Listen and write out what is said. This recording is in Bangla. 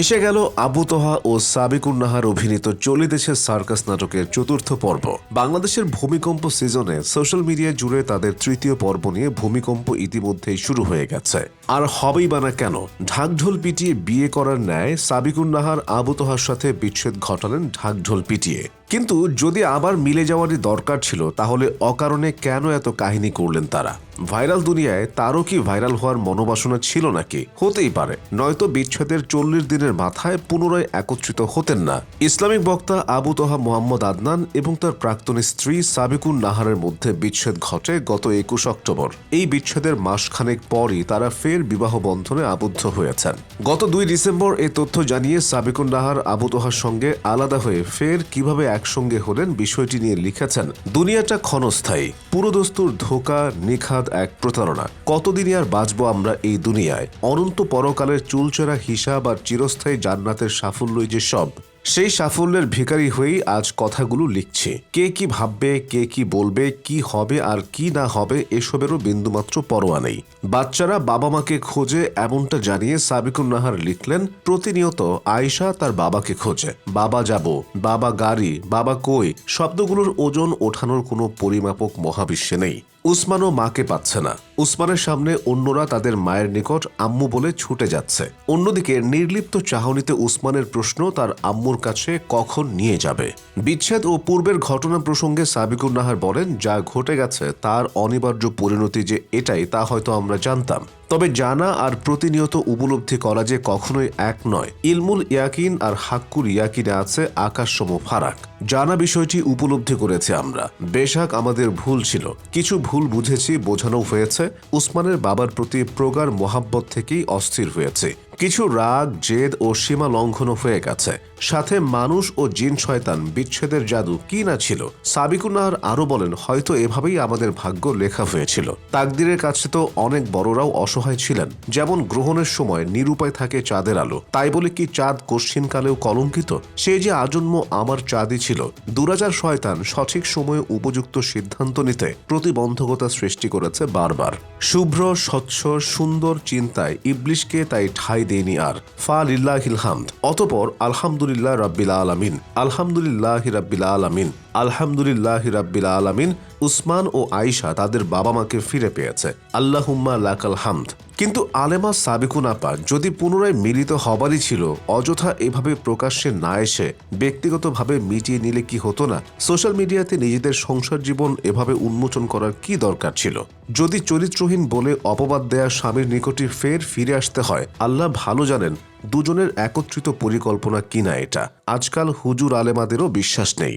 এসে গেল আবু তোহা ও সাবিকুন নাহার অভিনীত চলিতেছে সার্কাস নাটকের চতুর্থ পর্ব। বাংলাদেশের ভূমিকম্প সিজনে সোশ্যাল মিডিয়া জুড়ে তাদের তৃতীয় পর্ব নিয়ে ভূমিকম্প ইতিমধ্যেই শুরু হয়ে গেছে। আর হবেই বা না কেন, ঢাকঢোল পিটিয়ে বিয়ে করার ন্যায় সাবিকুন নাহার আবু তোহার সাথে বিচ্ছেদ ঘটালেন ঢাকঢোল পিটিয়ে। কিন্তু যদি আবার মিলে যাওয়ারই দরকার ছিল, তাহলে অকারণে কেন এত কাহিনী করলেন তারা? ভাইরাল দুনিয়ায় তারও কি ভাইরাল হওয়ার মনোবাসনা ছিল নাকি? হতেই পারে, নয়তো বিচ্ছেদের চল্লিশ দিনের মাথায় পুনরায় একত্রিত হতেন না। ইসলামিক বক্তা আবু তোহা মোহাম্মদ আদনান এবং তার প্রাক্তন স্ত্রী সাবিকুন নাহারের মধ্যে বিচ্ছেদ ঘটে গত একুশ অক্টোবর। এই বিচ্ছেদের মাসখানেক পরই তারা ফের বিবাহ বন্ধনে আবদ্ধ হয়েছেন। গত দুই ডিসেম্বর এই তথ্য জানিয়ে সাবিকুন নাহার আবু তোহার সঙ্গে আলাদা হয়ে ফের কীভাবে একসঙ্গে হলেন বিষয়টি নিয়ে লিখেছেন, দুনিয়াটা ক্ষণস্থায়ী। পুরোদস্তুর ধোকা, নিখাদ এক প্রতারণা। কতদিনই আর বাঁচবো আমরা এই দুনিয়ায়? অনন্ত পরকালের চুলচেরা হিসাব আর চিরস্থায়ী জান্নাতের সাফল্যই যে সব। সেই সাফল্যের ভিখারি হয়েই আজ কথাগুলো লিখছে। কে কি ভাববে, কে কি বলবে, কি হবে আর কি না হবে এসবেরও বিন্দুমাত্র পরোয়া নেই। বাচ্চারা বাবা মাকে খোঁজে এমনটা জানিয়ে সাবিকুন নাহার লিখলেন, প্রতিনিয়ত আয়শা তার বাবাকে খোঁজে। বাবা যাব, বাবা গাড়ি, বাবা কই, শব্দগুলোর ওজন ওঠানোর কোনো পরিমাপক মহাবিশ্বে নেই। উসমানও মাকে পাচ্ছে না। উসমানের সামনে অন্যরা তাদের মায়ের নিকট আম্মু বলে ছুটে যাচ্ছে। অন্যদিকে নির্লিপ্ত চাহনিতে উসমানের প্রশ্ন তার আম্মুর কাছে কখন নিয়ে যাবে। বিচ্ছেদ ও পূর্বের ঘটনা প্রসঙ্গে সাবিকুর নাহার বলেন, যা ঘটে গেছে তার অনিবার্য পরিণতি যে এটাই, তা হয়তো আমরা জানতাম। তবে জানা আর প্রতিনিয়ত উপলব্ধি করা যে কখনোই এক নয়। ইলমুল ইয়াকিন আর হাক্কুর ইয়াকিনে আছে আকাশসম ফারাক। জানা বিষয়টি উপলব্ধি করেছি আমরা। বেশাক আমাদের ভুল ছিল। কিছু ভুল বুঝেছি, বোঝানো হয়েছে। উসমানের বাবার প্রতি প্রগাঢ় মহাব্বত থেকেই অস্থির হয়েছে। কিছু রাগ, জেদ ও সীমা লঙ্ঘন হয়ে গেছে। সাথে মানুষ ও জিন শয়তান বিচ্ছেদের জাদু কি না ছিল সাবিকুনার আরও বলেন, হয়তো এভাবেই আমাদের ভাগ্য লেখা হয়েছিল। তাকদিরের কাছে তো অনেক বড়রাও অসহায় ছিলেন। যেমন গ্রহণের সময় নিরুপায় থাকে চাঁদের আলো। তাই বলে কি চাঁদ কশ্চিনকালেও কলঙ্কিত? সে যে আজন্ম আমার চাঁদই ছিল। দুরাচার শয়তান সঠিক সময়ে উপযুক্ত সিদ্ধান্ত নিতে প্রতিবন্ধকতা সৃষ্টি করেছে বারবার। শুভ্র, স্বচ্ছ, সুন্দর চিন্তায় ইবলিশকে তাই ঠাই দেয়নি আর ফা লিল্লাহিল হামদ। অতপর আলহামদুলিল্লাহ রাব্বিল আলামিন, আলহামদুলিল্লাহ রাব্বিল আলামিন, আলহামদুলিল্লাহ রাব্বিল আলামিন, উসমান ও আয়েশা তাদের বাবা মাকে ফিরে পেয়েছে। আল্লাহুম্মা লাকাল হামদ। কিন্তু আলেমা সাবিকুন আপা যদি পুনরায় মিলিত হবারই ছিল, অযথা এভাবে প্রকাশ্যে না এসে ব্যক্তিগতভাবে মিটিয়ে নিলে কি হতো না? সোশ্যাল মিডিয়াতে নিজেদের সংসার জীবন এভাবে উন্মোচন করার কি দরকার ছিল? যদি চরিত্রহীন বলে অপবাদ দেয়া স্বামীর নিকটে ফের ফিরে আসতে হয়, আল্লাহ ভালো জানেন দুজনের একত্রিত পরিকল্পনা কিনা এটা। আজকাল হুজুর আলেমাদেরও বিশ্বাস নেই।